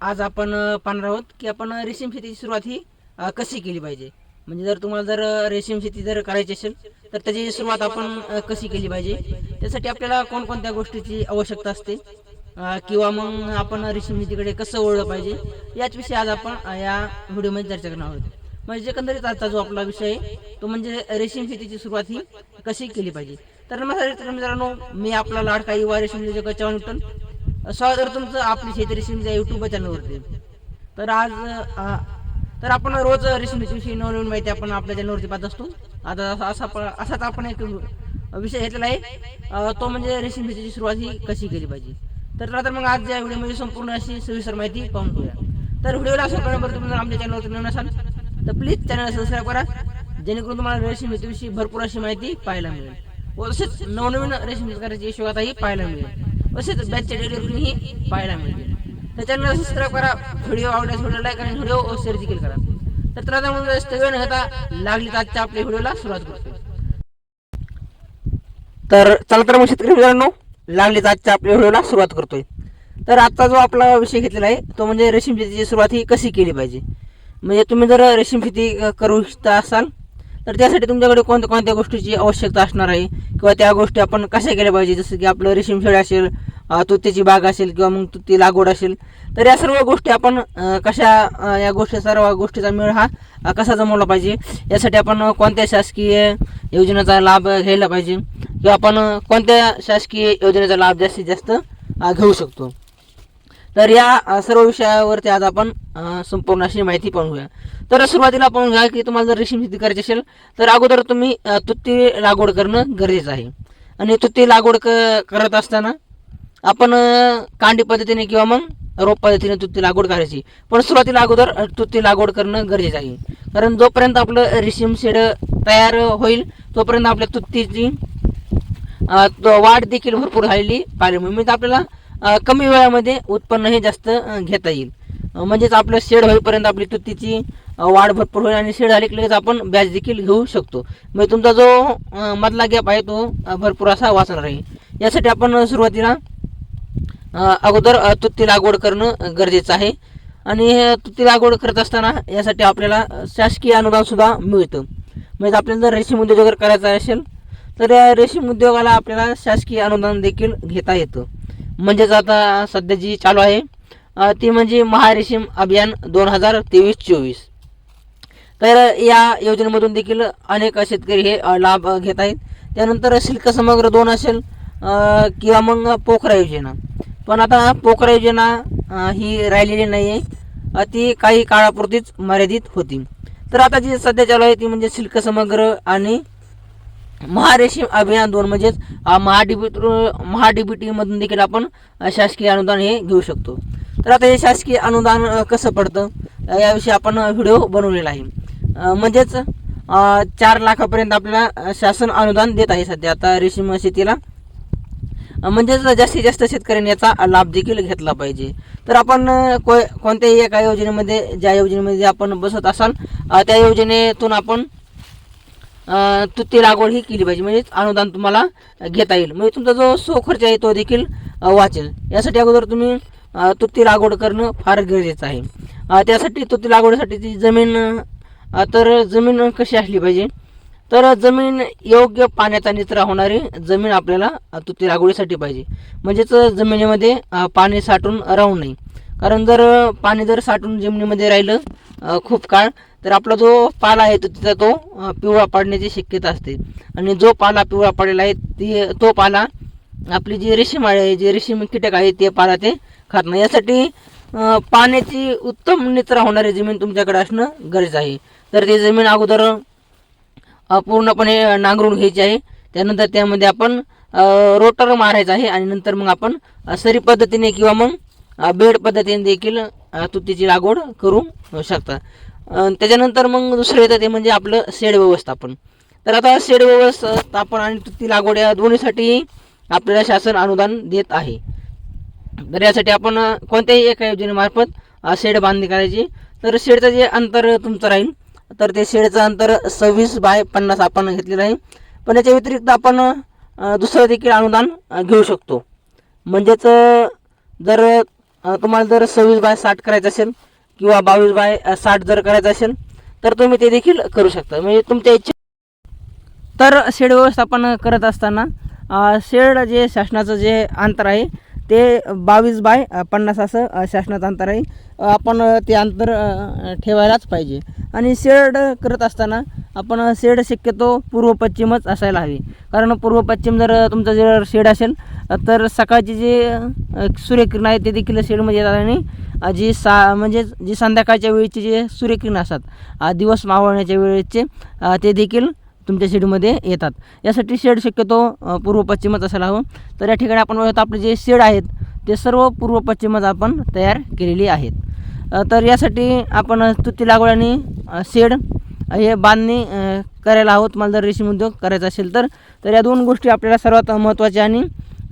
आज आपण पाहणार आहोत की आपण रेशीम शेतीची सुरुवात ही कशी केली पाहिजे? म्हणजे जर तुम्हाला जर रेशीम शेती जर करायची असेल तर त्याची सुरुवात आपण कशी केली पाहिजे? त्यासाठी आपल्याला कोणकोणत्या गोष्टीची आवश्यकता असते? किंवा मग आपण रेशीम शेतीकडे कसं ओळलं पाहिजे? याच विषयी आज आपण या व्हिडिओमध्ये चर्चा करणार आहोत. म्हणजे एकंदरीत आजचा जो आपला विषय आहे तो म्हणजे रेशीम शेतीची सुरुवात ही कशी केली पाहिजे? तर नमस्कार मित्रांनो मी आपला लाडका युवा रेशीम शेती चव्हाण स्वागत तुमचं आपली शेती रेशीमच्या युट्यूब चॅनलवरती तर आज तर आपण रोज रेशीम शेतीविषयी नवनवीन माहिती आपण आपल्या चॅनलवरती पाहत असतो. आता असा असा असाच आपण एक विषय घेतलेला आहे. तो म्हणजे रेशीम सुरुवात ही कशी केली पाहिजे. तर आता तर मग आज या व्हिडिओमध्ये संपूर्ण अशी सविस्तर माहिती पाहून घेऊया. तर व्हिडिओला असं करण्यापूर्वी तुम्ही जर आमच्या चॅनलवरती नवीन असाल तर प्लीज चॅनल सबस्क्राईब करा. जेणेकरून तुम्हाला रेशीम भरपूर अशी माहिती पाहायला मिळेल. व तसेच नवनवीन रेशीम शेतकऱ्याची यशोगाथाही पाहायला मिळेल. असेच बॅचचे डिलिव्हरी ही पाहायला मिळेल तर सबस्क्राईब करा व्हिडिओ आवडल्यास व्हिडिओ लाईक आणि व्हिडिओ शेअर देखील करा. तर चला म्हणून मग जास्त वेळ न घेता लागली तर आजच्या आपल्या व्हिडिओला सुरुवात करतो तर चला तर मग शेतकरी मित्रांनो लागलीच आजच्या आपल्या व्हिडिओला सुरुवात करतोय. तर आजचा जो आपला विषय घेतलेला आहे तो म्हणजे रेशीम शेतीची सुरुवात ही कशी केली पाहिजे? म्हणजे तुम्ही जर रेशीम शेती करू इच्छिता असाल तर त्यासाठी तुमच्याकडे कोणत्या कोणत्या गोष्टीची आवश्यकता असणार आहे? किंवा त्या गोष्टी आपण कशा केल्या पाहिजे? जसं की आपलं रेशीम शेड असेल तुतीची बाग असेल किंवा मग तुती लागवड असेल. तर या सर्व गोष्टी आपण कशा या गोष्टी सर्व गोष्टीचा मेळ हा कसा जमवला पाहिजे? यासाठी आपण कोणत्या शासकीय योजनेचा लाभ घ्यायला पाहिजे? किंवा आपण कोणत्या शासकीय योजनेचा लाभ जास्तीत जास्त घेऊ शकतो? तर या सर्व विषयावरती आज आपण संपूर्ण अशी माहिती पाहूया. तर सुरुवातीला आपण घ्या की तुम्हाला जर रेशीम शेती करायची असेल तर अगोदर तुम्ही तुती लागवड करणं गरजेचं आहे. आणि तुती लागवड क करत असताना आपण कांडी पद्धतीने किंवा मग रोप पद्धतीने तुती लागवड करायची. पण सुरुवातीला अगोदर तुती लागवड करणं गरजेचं आहे. कारण जोपर्यंत आपलं रेशीम शेड तयार होईल तोपर्यंत आपल्या तुतीची वाढ देखील भरपूर झालेली पाहिजे म्हणजे आपल्याला कमी वेळामध्ये उत्पन्न हे जास्त घेता येईल. म्हणजेच आपलं शेड होईपर्यंत आपली तुतीची वाढ भरपूर होईल आणि शेड झाली की लगेच आपण बॅच देखील घेऊ शकतो. म्हणजे तुमचा जो मधला गॅप आहे तो भरपूर असा वाचणार आहे. यासाठी आपण सुरुवातीला अगोदर तुती लागवड करणं गरजेचं आहे. आणि हे तुती लागवड करत असताना यासाठी आपल्याला शासकीय अनुदानसुद्धा मिळतं. म्हणजे आपल्याला जर रेशीम उद्योग जर करायचा असेल तर या रेशीम उद्योगाला आपल्याला शासकीय अनुदान देखील घेता येतं. म्हणजेच आता सध्या जी चालू आहे ती म्हणजे महारेशीम अभियान दोन हजार तेवीस चोवीस. तर या योजनेमधून देखील अनेक शेतकरी हे लाभ घेत आहेत. त्यानंतर सिल्क समग्र दोन असेल किंवा मग पोखरा योजना. पण आता पोखरा योजना ही राहिलेली नाही आहे ती काही काळापुरतीच मर्यादित होती. तर आता जी सध्या चालू आहे ती म्हणजे सिल्क समग्र आणि महारेशीम अभियान दोन म्हणजेच महाडीबीटी महाडीबीटीमधून देखील आपण शासकीय अनुदान हे घेऊ शकतो. तर आता हे शासकीय अनुदान कसं पडतं? याविषयी आपण व्हिडिओ बनवलेला आहे. म्हणजेच चार लाखापर्यंत आपल्याला शासन अनुदान देत आहे सध्या. आता रेशीम शेतीला म्हणजेच जास्तीत जास्त शेतकऱ्यांनी याचा लाभ देखील घेतला पाहिजे. तर आपण को कोणत्याही एका योजनेमध्ये ज्या योजनेमध्ये आपण बसत असाल त्या योजनेतून आपण तुती लागवड ही केली पाहिजे. म्हणजेच अनुदान तुम्हाला घेता येईल. म्हणजे तुमचा जो सो खर्च आहे तो देखील वाचेल. यासाठी अगोदर तुम्ही तुती लागवड करणं फार गरजेचं आहे. त्यासाठी तुती लागवडीसाठी ती जमीन तर जमीन कशी असली पाहिजे? तर जमीन योग्य पाण्याचा निचरा होणारी जमीन आपल्याला तुती लागवडीसाठी पाहिजे. म्हणजेच जमिनीमध्ये पाणी साठून राहू नये. कारण जर पाणी जर साठून जमिनीमध्ये राहिलं खूप काळ तर आपला जो पाला आहे तो तिचा तो पिवळा पडण्याची शक्यता असते. आणि जो पाला पिवळा पडलेला आहे ती तो पाला आपली जी रेशीम आहे जे रेशीम कीटक आहे ते पाला ते खात नाही. यासाठी पाण्याची उत्तम निचरा होणारी जमीन तुमच्याकडे असणं गरजेचं आहे. तर ती जमीन अगोदर पूर्णपणे नांगरून घ्यायची आहे. त्यानंतर त्यामध्ये आपण रोटर मारायचं आहे आणि नंतर मग आपण सरी पद्धतीने किंवा मग बेड पद्धतीने देखील तुतीची लागवड करू शकता. त्याच्यानंतर मग दुसरं येतं ते म्हणजे आपलं शेड व्यवस्थापन. तर आता शेड व्यवस्थापन आणि तुती लागवड या दोन्हीसाठी आपल्याला शासन अनुदान देत आहे. तर यासाठी आपण कोणत्याही एका योजनेमार्फत शेड बांधणी करायची. तर शेडचं जे अंतर तुमचं राहील तर ते शेडचं अंतर सव्वीस बाय पन्नास आपण घेतलेलं आहे. पण याच्या व्यतिरिक्त आपण दुसरं देखील अनुदान घेऊ शकतो. म्हणजेच जर तुम्हाला जर सव्वीस बाय साठ करायचं असेल किंवा बावीस बाय साठ जर करायचं असेल तर तुम्ही ते देखील करू शकता. म्हणजे तुमच्या इच्छे तर शेड व्यवस्थापन करत असताना शेड जे शासनाचं जे अंतर आहे ते बावीस बाय पन्नास असं शासनाचं अंतर आहे. आपण ते अंतर ठेवायलाच पाहिजे. आणि शेड करत असताना आपण शेड शक्यतो पूर्व पश्चिमच असायला हवी. कारण पूर्व पश्चिम जर तुमचं जर शेड असेल तर सकाळची जी सूर्यकिरण आहे ते देखील शेडमध्ये येतात. आणि जी सा म्हणजे जी संध्याकाळच्या वेळेची जे सूर्यकिरण असतात दिवस मावळण्याच्या वेळेचे ते देखील तुमच्या शेडमध्ये येतात. यासाठी शेड शक्यतो पूर्व पश्चिमच असायला हवं. तर या ठिकाणी आपण बघतो आपले जे शेड आहेत ते सर्व पूर्व पश्चिमच आपण तयार केलेली आहेत. तर यासाठी आपण तुती लागवड आणि शेड हे बांधणी करायला हवं तुम्हाला जर रेशीम उद्योग करायचा असेल तर. तर या दोन गोष्टी आपल्याला सर्वात महत्त्वाच्या आणि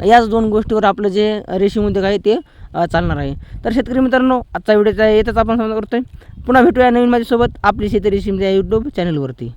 याच दोन गोष्टीवर आपलं जे रेशीम उद्योग आहे ते चालणार आहे. तर शेतकरी मित्रांनो आजचा व्हिडिओचा येतच आपण समजा करतोय. पुन्हा भेटूया नवीन माझ्यासोबत आपली शेती रेशीम या यूट्यूब चॅनलवरती